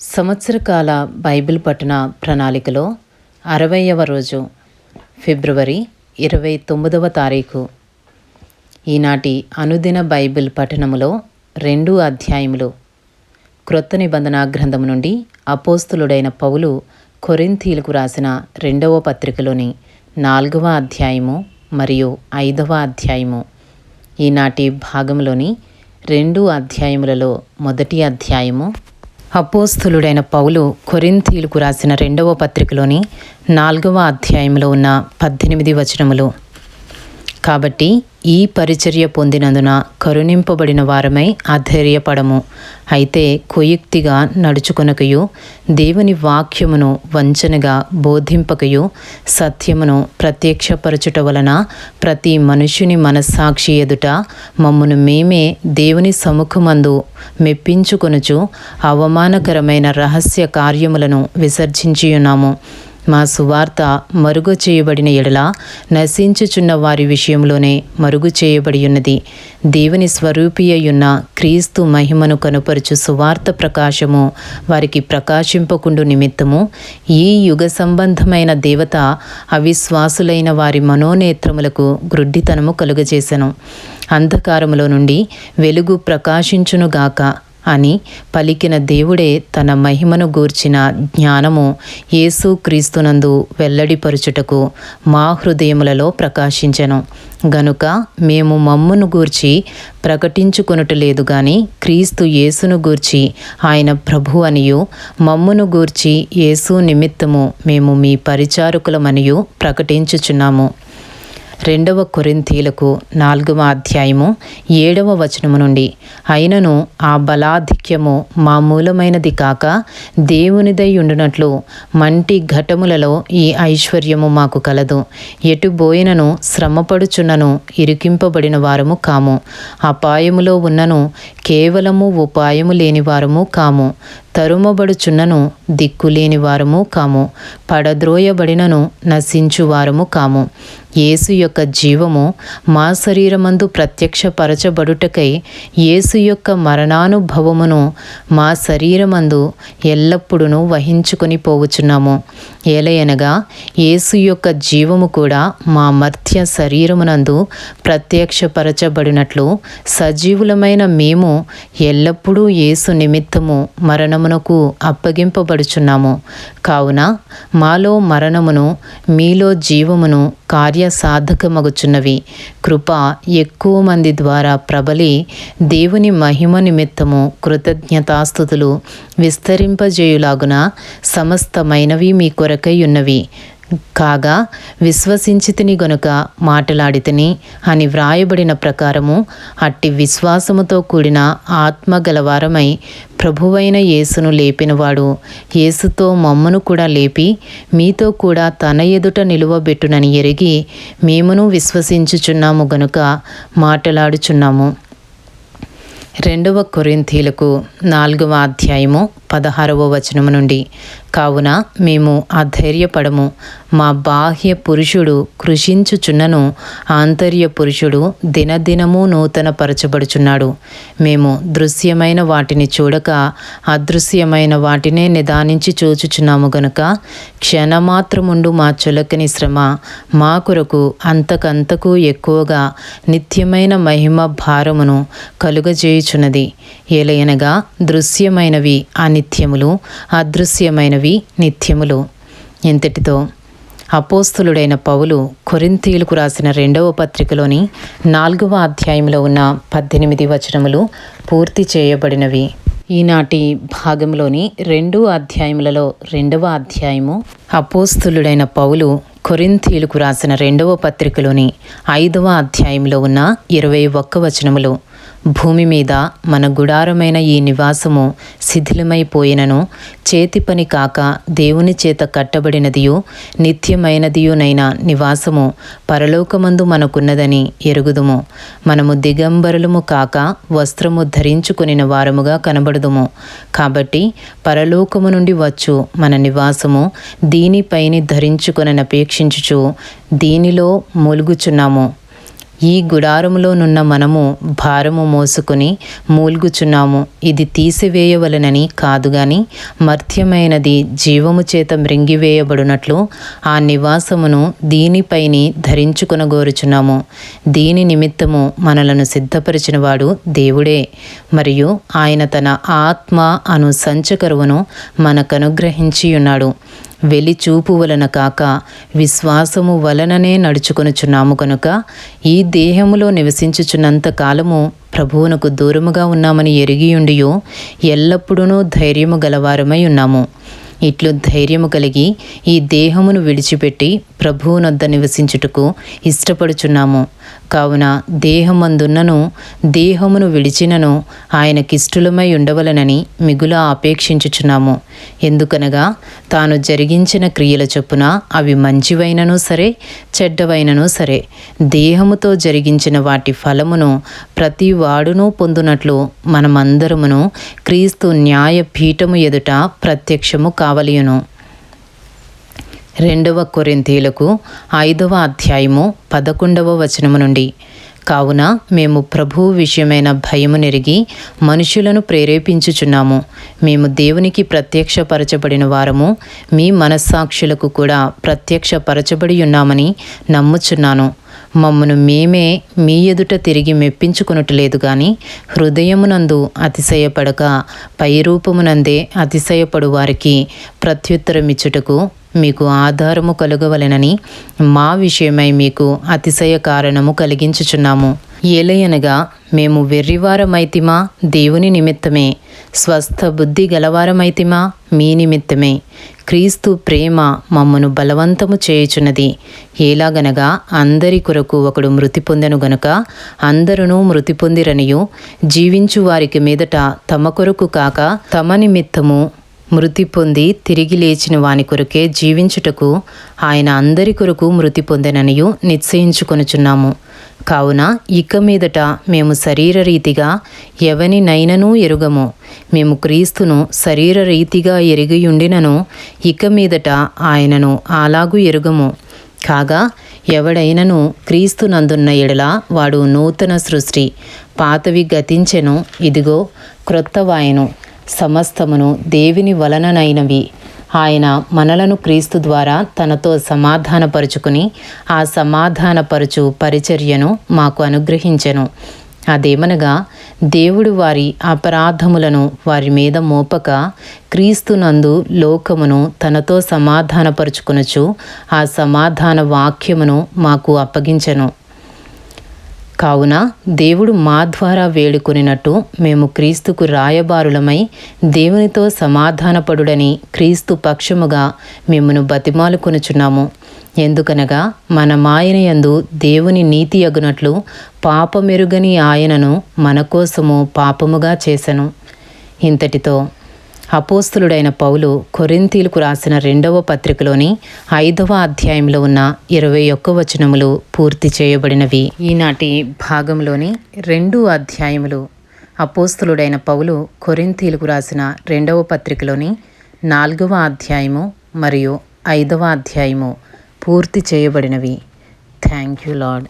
సంవత్సరకాల Bible పఠన ప్రణాళికలో అరవైవ రోజు ఫిబ్రవరి ఇరవై తొమ్మిదవ తారీఖు. ఈనాటి అనుదిన బైబిల్ పఠనములో రెండు అధ్యాయములు. క్రొత్త నిబంధన గ్రంథం నుండి అపోస్తులుడైన పౌలు కొరింథీలకు రాసిన రెండవ పత్రికలోని నాలుగవ అధ్యాయము మరియు ఐదవ అధ్యాయము. ఈనాటి భాగంలోని రెండు అధ్యాయములలో మొదటి అధ్యాయము అపోస్థులుడైన పౌలు కొరింథీలకు రాసిన రెండవ పత్రికలోని నాలుగవ అధ్యాయంలో ఉన్న పద్దెనిమిది వచనములు కాబట్టి ఈ పరిచర్య పొందినందున కరుణింపబడిన వారమై అధైర్యపడము అయితే కుయుక్తిగా నడుచుకొనకయు దేవుని వాక్యమును వంచనగా బోధింపకయు సత్యమును ప్రత్యక్షపరచుట వలన ప్రతి మనుషుని మనస్సాక్షి ఎదుట మమ్మను మేమే దేవుని సముఖమందు మెప్పించుకొనుచు అవమానకరమైన రహస్య కార్యములను విసర్జించియున్నాము. మా సువార్త మరుగు చేయబడిన ఎడల నశించుచున్న వారి విషయంలోనే మరుగు చేయబడి ఉన్నది దేవుని స్వరూపి అయ్యున్న క్రీస్తు మహిమను కనుపరుచు సువార్త ప్రకాశము వారికి ప్రకాశింపకుండు నిమిత్తము. ఈ యుగ సంబంధమైన దేవత అవిశ్వాసులైన వారి మనోనేత్రములకు గ్రుడ్డితనము కలుగజేశను అంధకారములో నుండి వెలుగు ప్రకాశించునుగాక అని పలికిన దేవుడే తన మహిమను గూర్చిన జ్ఞానము యేసు క్రీస్తునందు వెల్లడిపరుచుటకు మా హృదయములలో ప్రకాశించెను. గనుక మేము మమ్మును గూర్చి ప్రకటించుకొనుటలేదు గాని క్రీస్తు యేసును గూర్చి ఆయన ప్రభు అనియు మమ్మును గూర్చి యేసు నిమిత్తము మేము మీ పరిచారకులమనియు ప్రకటించుచున్నాము. రెండవ కొరింథీలకు నాలుగవ అధ్యాయము ఏడవ వచనము నుండి. అయినను ఆ బలాధిక్యము మామూలమైనది కాక దేవునిదై ఉండునట్లు మంటి ఘటములలో ఈ ఐశ్వర్యము మాకు కలదు. ఎటు బోయినను శ్రమపడుచున్నను ఇరికింపబడిన వారము కాము. అపాయములో ఉన్నను కేవలము ఉపాయము లేని వారము కాము. తరుమబడుచున్నను దిక్కులేని వారము కాము. పడద్రోయబడినను నశించు వారము కాము. యేసు యొక్క జీవము మా శరీరమందు ప్రత్యక్షపరచబడుటకై యేసు యొక్క మరణానుభవమును మా శరీరమందు ఎల్లప్పుడూ వహించుకొని పోవుచున్నాము. ఏలయనగా యేసు యొక్క జీవము కూడా మా మధ్య శరీరమునందు ప్రత్యక్షపరచబడినట్లు సజీవులమైన మేము ఎల్లప్పుడూ యేసు నిమిత్తము మరణము మరణమునకు అప్పగింపబడుచున్నాము. కావున మాలో మరణమును మీలో జీవమును కార్యసాధకమగుచున్నవి. కృప ఎక్కువ మంది ద్వారా ప్రబలి దేవుని మహిమ నిమిత్తము కృతజ్ఞతాస్థుతులు విస్తరింపజేయులాగున సమస్తమైనవి మీ కొరకై ఉన్నవి. కాగా విశ్వసించితిని గనుక మాటలాడితిని అని వ్రాయబడిన ప్రకారము అట్టి విశ్వాసముతో కూడిన ఆత్మ గలవారమై ప్రభువైన యేసును లేపినవాడు యేసుతో మమ్మను కూడా లేపి మీతో కూడా తన ఎదుట నిలువబెట్టునని ఎరిగి మేమును విశ్వసించుచున్నాము గనుక మాటలాడుచున్నాము. రెండవ కొరింథీలకు నాలుగవ అధ్యాయము పదహారవ వచనము నుండి కావున మేము అధైర్యపడము మా బాహ్య పురుషుడు కృషించుచున్నను ఆంతర్య పురుషుడు దినదినము నూతన పరచబడుచున్నాడు మేము దృశ్యమైన వాటిని చూడక అదృశ్యమైన వాటినే నిదానించి చూచుచున్నాము గనుక క్షణమాత్రముండు మా చులకని శ్రమ మా కొరకు అంతకంతకు ఎక్కువగా నిత్యమైన మహిమ భారమును కలుగజేయుచున్నది. ఏలయనగా దృశ్యమైనవి అనిత్యములు అదృశ్యమైనవి నిత్యములు. ఇంతటితో అపోస్తులుడైన పౌలు కొరింతీయులకు రాసిన రెండవ పత్రికలోని నాలుగవ అధ్యాయంలో ఉన్న పద్దెనిమిది వచనములు పూర్తి చేయబడినవి. ఈనాటి భాగంలోని రెండు అధ్యాయములలో రెండవ అధ్యాయము అపోస్తులుడైన పౌలు కొరింతీయులకు రాసిన రెండవ పత్రికలోని ఐదవ అధ్యాయంలో ఉన్న ఇరవై ఒక్క వచనములు. భూమి మీద మన గుడారమైన ఈ నివాసము శిథిలమైపోయినను చేతి పని కాక దేవుని చేత కట్టబడినదియు నిత్యమైనదియునైన నివాసము పరలోకమందు మనకున్నదని ఎరుగుదుము. మనము దిగంబరులము కాక వస్త్రము ధరించుకొనిన వారముగా కనబడుదుము. కాబట్టి పరలోకము నుండి వచ్చు మన నివాసము దీనిపైని ధరించుకునని అపేక్షించుచు దీనిలో మూలుగుచున్నాము. ఈ గుడారములోనున్న మనము భారము మోసుకొని మూల్గుచున్నాము. ఇది తీసివేయవలనని కాదు గాని మర్త్యమైనది జీవము చేత మృంగివేయబడినట్లు ఆ నివాసమును దీనిపైని ధరించుకొనగోరుచున్నాము. దీని నిమిత్తము మనలను సిద్ధపరిచిన వాడు దేవుడే. మరియు ఆయన తన ఆత్మ అను సంచకరువును మనకనుగ్రహించి ఉన్నాడు వెలిచూపు వలన కాక విశ్వాసము వలననే నడుచుకొనుచున్నాము కనుక ఈ దేహములో నివసించుచున్నంత కాలము ప్రభువునకు దూరముగా ఉన్నామని ఎరిగియుండియో ఎల్లప్పుడూ ధైర్యము గలవారమై ఉన్నాము. ఇట్లు ధైర్యము కలిగి ఈ దేహమును విడిచిపెట్టి ప్రభువునొద్ద నివసించుటకు ఇష్టపడుచున్నాము. కావున దేహమందున్నను దేహమును విడిచినను ఆయనకిష్టులమై ఉండవలనని మిగుల ఆపేక్షించుచున్నాము. ఎందుకనగా తాను జరిగించిన క్రియల చొప్పున అవి మంచివైనను సరే చెడ్డవైనను సరే. దేహముతో జరిగించిన వాటి ఫలమును ప్రతి వాడును పొందునట్లు మనమందరమును క్రీస్తు న్యాయ పీఠము ఎదుట ప్రత్యక్షము కావలియును. రెండవ కొరింతీలకు ఐదవ అధ్యాయము పదకొండవ వచనము నుండి. కావున మేము ప్రభువు విషయమైన భయము నెరిగి మనుషులను ప్రేరేపించుచున్నాము. మేము దేవునికి ప్రత్యక్షపరచబడిన వారము మీ మనస్సాక్షులకు కూడా ప్రత్యక్షపరచబడి ఉన్నామని నమ్ముచున్నాను. మమ్మను మేమే మీ ఎదుట తిరిగి మెప్పించుకునట్లేదు గాని హృదయమునందు అతిశయపడక పైరూపమునందే అతిశయపడు వారికి ప్రత్యుత్తరమిచ్చుటకు మీకు ఆధారము కలుగవలెనని మా విషయమై మీకు అతిశయ కారణము కలిగించుచున్నాము. ఏలయనగా మేము వెర్రివారమైతిమా? దేవుని నిమిత్తమే. స్వస్థ బుద్ధి గలవారమైతిమా? మీ నిమిత్తమే. క్రీస్తు ప్రేమ మమ్మను బలవంతము చేయుచున్నది. ఎలాగనగా అందరి కొరకు ఒకడు మృతి పొందెను గనుక అందరూ మృతి పొందిరనియు జీవించు వారికి మీదట తమ కొరకు కాక తమ నిమిత్తము మృతి పొంది తిరిగి లేచిన వాని కొరకే జీవించుటకు ఆయన అందరి కొరకు మృతి పొందెననియు నిశ్చయించుకొనుచున్నాము. కావున ఇక మీదట మేము శరీర రీతిగా ఎవనినైనను ఎరుగము. మేము క్రీస్తును శరీర రీతిగా ఎరిగియుండినను ఇక మీదట ఆయనను అలాగూ ఎరుగము. కాగా ఎవడైనను క్రీస్తు నందున్న ఎడల వాడు నూతన సృష్టి. పాతవి గతించెను. ఇదిగో క్రొత్త వాయను సమస్తమును దేవుని వలననైనవి. ఆయన మనలను క్రీస్తు ద్వారా తనతో సమాధానపరుచుకుని ఆ సమాధానపరచు పరిచర్యను మాకు అనుగ్రహించెను. అదేమనగా దేవుడు వారి అపరాధములను వారి మీద మోపక క్రీస్తునందు లోకమును తనతో సమాధానపరుచుకునుచు ఆ సమాధాన వాక్యమును మాకు అప్పగించెను. కావున దేవుడు మా ద్వారా వేడుకొనినట్టు మేము క్రీస్తుకు రాయబారులమై దేవునితో సమాధానపడుడని క్రీస్తు పక్షముగా మిమ్మను బతిమాలుకొనుచున్నాము. ఎందుకనగా మన మాయన యందు దేవుని నీతి అగునట్లు పాపమెరుగని ఆయనను మన కోసము పాపముగా చేశను ఇంతటితో అపోస్తులుడైన పౌలు కొరింతీలకు రాసిన రెండవ పత్రికలోని ఐదవ అధ్యాయంలో ఉన్న ఇరవై ఒక్క వచనములు పూర్తి చేయబడినవి. ఈనాటి భాగంలోని రెండు అధ్యాయములు అపోస్తులుడైన పౌలు కొరింతీలకు రాసిన రెండవ పత్రికలోని నాలుగవ అధ్యాయము మరియు ఐదవ అధ్యాయము పూర్తి చేయబడినవి. Thank you lord